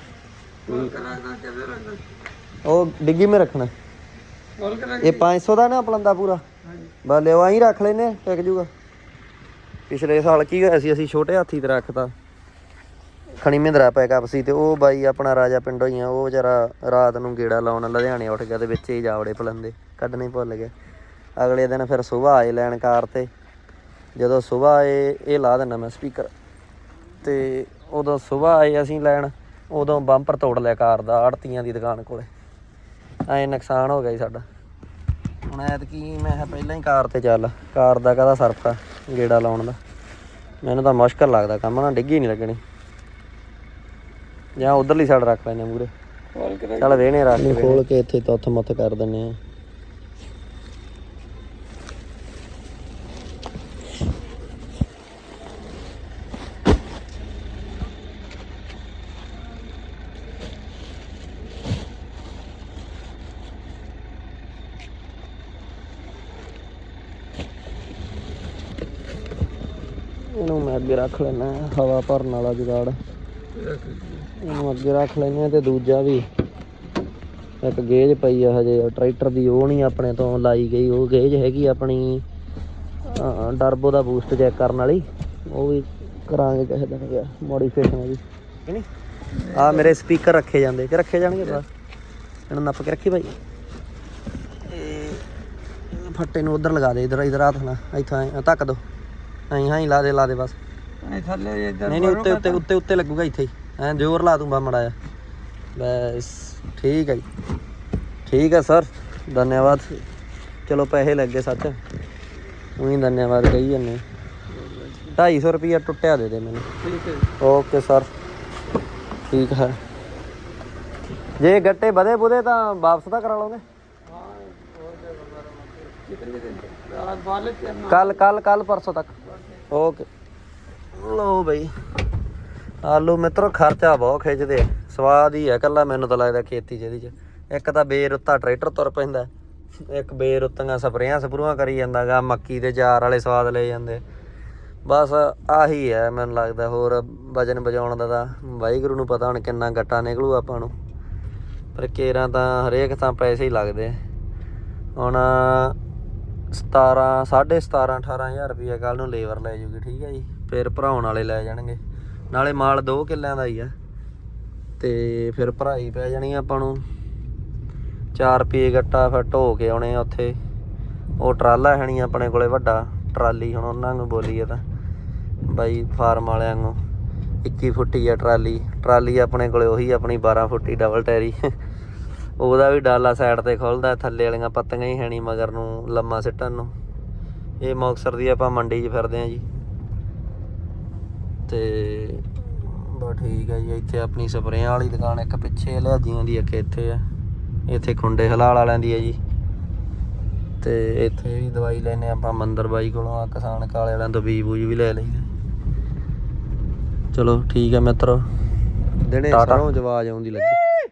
ਉਹ ਡਿੱਗੀ ਮੇ ਰੱਖਣਾ। ਇਹ 500 ਦਾ ਨਾ ਪਲੰਦਾ ਪੂਰਾ? ਬਸ ਲਿਓ, ਆਹੀਂ ਰੱਖ ਲੈਨੇ ਟਿਕ ਜੂਗਾ। ਪਿਛਲੇ ਸਾਲ ਕੀ ਹੋਇਆ ਸੀ, ਅਸੀਂ ਛੋਟੇ ਹਾਥੀ ਤੇ ਰੱਖਤਾ। ਖਣੀ ਮਹਿੰਦਰਾ ਪੈਕਅਪ ਸੀ ਤੇ ਉਹ ਬਾਈ ਆਪਣਾ ਰਾਜਾ ਪਿੰਡੋਂ ਹੀ ਆ ਉਹ ਵਿਚਾਰਾ ਰਾਤ ਨੂੰ ਗੇੜਾ ਲਾਉਣ ਲੁਧਿਆਣੇ ਉੱਠ ਗਿਆ ਤੇ ਵਿੱਚ ਹੀ ਜਾਵੜੇ ਪਲੰਦੇ, ਕੱਢਣੇ ਭੁੱਲ ਗਿਆ ਅਗਲੇ ਦਿਨ ਫਿਰ ਸਵੇਰ ਆਏ ਲੈਣ ਕਾਰ ਤੇ। ਜਦੋਂ ਸਵੇਰ ਆਏ, ਇਹ ਲਾ ਦਿੰਦਾ ਮੈਂ ਸਪੀਕਰ ਤੇ ਉਦੋਂ ਸਵੇਰ ਆਏ ਅਸੀਂ ਲੈਣ, ਉਦੋਂ ਬੰਪਰ ਤੋੜ ਲਿਆ ਕਾਰ ਦਾ, ਆੜਤੀਆਂ ਦੀ ਦੁਕਾਨ ਕੋਲੇ। ਐ ਨੁਕਸਾਨ ਹੋ ਗਿਆ ਜੀ ਸਾਡਾ। ਹੁਣ ਐਤਕੀ ਮੈਂ ਕਿਹਾ ਪਹਿਲਾਂ ਹੀ ਕਾਰ ਤੇ ਚੱਲ, ਕਾਰ ਦਾ ਕਹਦਾ ਸਰਫਾ ਗੇੜਾ ਲਾਉਣ ਦਾ। ਮੈਨੂੰ ਤਾਂ ਮੁਸ਼ਕਲ ਲੱਗਦਾ, ਕੰਮ ਨਾ ਡਿੱਗੀ ਨਹੀਂ ਲੱਗਣੀ। ਜਾਂ ਉਧਰਲੀ ਸਾਈਡ ਰੱਖ ਲੈਨੇ ਮੂਰੇ ਚੱਲ ਵੇਹਣੇ ਰੱਖ ਕੇ ਖੋਲ ਕੇ ਇੱਥੇ ਤੁੱਥ ਮੱਥ ਕਰ ਦਿੰਨੇ ਆ ਇਹਨੂੰ ਮੈਂ ਅੱਗੇ ਰੱਖ ਲੈਣਾ ਹਵਾ ਭਰਨ ਵਾਲਾ ਜੁਗਾੜ। ਇਹਨੂੰ ਅੱਗੇ ਰੱਖ ਲੈਣੇ ਤੇ ਦੂਜਾ ਵੀ। ਇੱਕ ਗੇਜ ਪਈ ਆ ਹਜੇ ਟਰੈਕਟਰ ਦੀ ਉਹ ਨਹੀਂ ਆਪਣੇ ਤੋਂ ਲਾਈ ਗਈ, ਉਹ ਗੇਜ ਹੈਗੀ ਆਪਣੀ ਟਰਬੋ ਦਾ ਬੂਸਟ ਚੈੱਕ ਕਰਨ ਵਾਲੀ। ਉਹ ਵੀ ਕਰਾਂਗੇ ਕਿਸੇ ਦਿਨ ਗਿਆ ਮੋਡੀਫਿਕੇਸ਼ਨ ਉਹਦੀ। ਨਹੀਂ? ਆ ਮੇਰੇ ਸਪੀਕਰ ਰੱਖੇ ਜਾਂਦੇ, ਕਿ ਰੱਖੇ ਜਾਣਗੇ ਬਸ ਇਹਨੂੰ ਨੱਪ ਕੇ ਰੱਖੀ ਭਾਈ। ਫੱਟੇ ਨੂੰ ਉਧਰ ਲਗਾ ਦੇ, ਇਧਰ ਇਧਰ ਹੱਥ ਨਾਲ ਇੱਥੋਂ, ਧੱਕ ਦੋ। ਐਂ ਹਾਂ ਹੀ ਲਾ ਦੇ ਲਾ ਦੇ ਬਸ। ਥੱਲੇ ਇੱਧਰ ਨਹੀਂ ਨਹੀਂ ਉੱਤੇ ਉੱਤੇ ਉੱਤੇ ਉੱਤੇ ਲੱਗੂਗਾ ਇੱਥੇ ਹੀ। ਐ ਜ਼ੋਰ ਲਾ ਦੂੰਗਾ ਮੜਾ ਆ ਬਸ ਠੀਕ ਹੈ ਜੀ। ਠੀਕ ਹੈ ਸਰ। ਧੰਨਵਾਦ। ਚਲੋ ਪੈਸੇ ਲੱਗੇ ਸੱਚ। ਉਹੀ ਧੰਨਵਾਦ ਕਹੀ ਜੰਨੇ 250 ਰੁਪਿਆ ਟੁੱਟਿਆ ਦੇ ਦੇ ਮੈਨੂੰ। ਠੀਕ ਹੈ ਓਕੇ ਸਰ। ਠੀਕ ਹੈ ਜੇ ਗੱਟੇ ਵਧੇ ਬੁਦੇ ਤਾਂ ਵਾਪਸ ਤਾਂ ਕਰਾ ਲਓਗੇ। ਕੱਲ ਕੱਲ ਕੱਲ ਪਰਸੋਂ ਤੱਕ। ਓਕੇ। ਲੋ ਬਈ। ਆਲੂ ਮਿੱਤਰੋ, ਖਰਚਾ ਬਹੁਤ ਖਿੱਚਦੇ ਸਵਾਦ ਹੀ ਆ ਕੱਲਾ ਮੈਨੂੰ ਤਾਂ ਲੱਗਦਾ ਖੇਤੀ ਚ ਇਹਦੀ ਚ। ਇੱਕ ਤਾਂ ਬੇਰੁੱਤਾ ਟਰੈਕਟਰ ਤੁਰ ਪੈਂਦਾ। ਇੱਕ ਬੇਰੁੱਤੀਆਂ ਸਪਰੇਆਂ ਸਪਰੂਆਂ ਕਰੀ ਜਾਂਦਾਗਾ, ਮੱਕੀ ਦੇ ਚਾਰ ਵਾਲੇ ਸਵਾਦ ਲੈ ਜਾਂਦੇ। ਬਸ ਆਹੀ ਹੈ ਮੈਨੂੰ ਲੱਗਦਾ, ਹੋਰ ਵਜਨ ਵਜਾਉਣ ਦਾ ਤਾਂ ਵਾਹਿਗੁਰੂ ਨੂੰ ਪਤਾ ਹੁਣ ਕਿੰਨਾ ਗੱਟਾ ਨਿਕਲੂ ਆਪਾਂ ਨੂੰ। ਪਰ ਕੇਰਾਂ ਤਾਂ ਹਰੇਕ ਤਾਂ ਪੈਸੇ ਹੀ ਲੱਗਦੇ ਆ। ਹੁਣ 17 17.5 18000 ਰੁਪਏ ਕੱਲ ਨੂੰ ਲੇਬਰ ਲੈ ਜੂਗੀ, ਠੀਕ ਹੈ ਜੀ। ਫਿਰ ਭਰਾਉਣ ਵਾਲੇ ਲੈ ਜਾਣਗੇ। ਨਾਲੇ ਮਾਲ 2 ਕਿੱਲਿਆਂ ਦਾ ਹੀ ਆ। ਤੇ ਫਿਰ ਭਰਾਈ ਪੈ ਜਾਣੀ ਆਪਾਂ ਨੂੰ। 4 ਰੁਪਏ ਗੱਟਾ ਫਿਰ ਢੋ ਕੇ ਆਉਣੇ ਆ ਉੱਥੇ। ਉਹ ਟਰਾਲਾ ਹੈ ਨਹੀਂ ਆਪਣੇ ਕੋਲੇ ਵੱਡਾ, ਟਰਾਲੀ ਹੁਣ ਉਹਨਾਂ ਨੂੰ ਬੋਲੀਏ ਤਾਂ। ਬਾਈ ਫਾਰਮ ਵਾਲਿਆਂ ਨੂੰ 21 ਫੁੱਟੀ ਆ ਟਰਾਲੀ। ਟਰਾਲੀ ਆਪਣੇ ਕੋਲੇ ਉਹੀ ਆਪਣੀ 12 ਫੁੱਟੀ ਡਬਲ ਟੈਰੀ। ਉਹਦਾ ਵੀ ਡਾਲਾ ਸਾਈਡ ਤੇ ਖੁੱਲਦਾ, ਥੱਲੇ ਵਾਲੀਆਂ ਪੱਤੀਆਂ ਹੀ ਹੈਣੀ ਮਗਰ ਨੂੰ, ਲੰਮਾ ਸਿੱਟਣ ਨੂੰ। ਇਹ ਮੁਕਤਸਰ ਦੀ ਆਪਾਂ ਮੰਡੀ 'ਚ ਫਿਰਦੇ ਆ ਜੀ। ਤੇ ਬਸ ਠੀਕ ਹੈ ਜੀ ਇੱਥੇ ਆਪਣੀ ਸਪਰੇਆਂ ਵਾਲੀ ਦੁਕਾਨ ਇੱਕ ਪਿੱਛੇ ਲਿਆਜੀਆਂ ਦੀ ਇੱਕ ਇੱਥੇ ਆ। ਇੱਥੇ ਖੁੰਡੇ ਹਲਾਲ ਵਾਲਿਆਂ ਦੀ ਹੈ ਜੀ। ਤੇ ਇੱਥੇ ਵੀ ਦਵਾਈ ਲੈਨੇ ਆਪਾਂ ਮੰਦਰ ਬਾਈ ਕੋਲੋਂ ਆ ਕਿਸਾਨ ਕਾਲੇ ਵਾਲਿਆਂ ਤੋਂ ਬੀਜ ਬੂਜ ਵੀ ਲੈ ਲਈਦੇ। ਚਲੋ ਠੀਕ ਹੈ ਮਿੱਤਰੋ। ਦਿਨੇ। ਸਰੋਂ ਜਵਾਜ ਆਉਂਦੀ ਲੱਗੀ।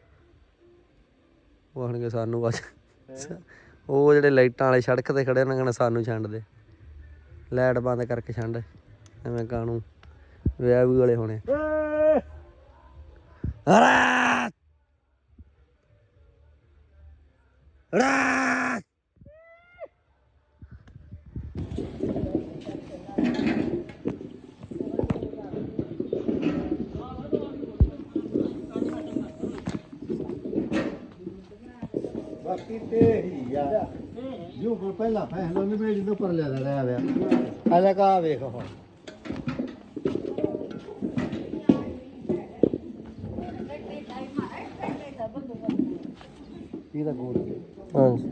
ਉਹ ਆਣਗੇ ਸਾਨੂੰ ਬਸ ਉਹ ਜਿਹੜੇ ਲਾਈਟਾਂ ਵਾਲੇ ਸੜਕ ਤੇ ਖੜੇ ਨੇ ਕਹਿੰਦੇ ਸਾਨੂੰ ਛੰਡ ਦੇ ਲਾਈਟ ਬੰਦ ਕਰਕੇ ਛੰਡ। ਐਵੇਂ ਕਾਣੂ ਵਿਆਹ ਵੀ ਵਾਲੇ ਹੋਣੇ। ਅਰੇ ਅਰੇ ਬਾਕੀ ਤੇ ਆ। ਜੋ ਪਹਿਲਾਂ ਫੈਸਲਾ ਨਹੀਂ ਮੈਂ ਜਦੋਂ ਪਰ ਲਿਆ ਰਿਹਾ ਵਿਆ ਆਲੇ ਕਾ ਵੇਖ ਹੁਣ। ਦਾ ਗੋਲ ਹਾਂਜੀ।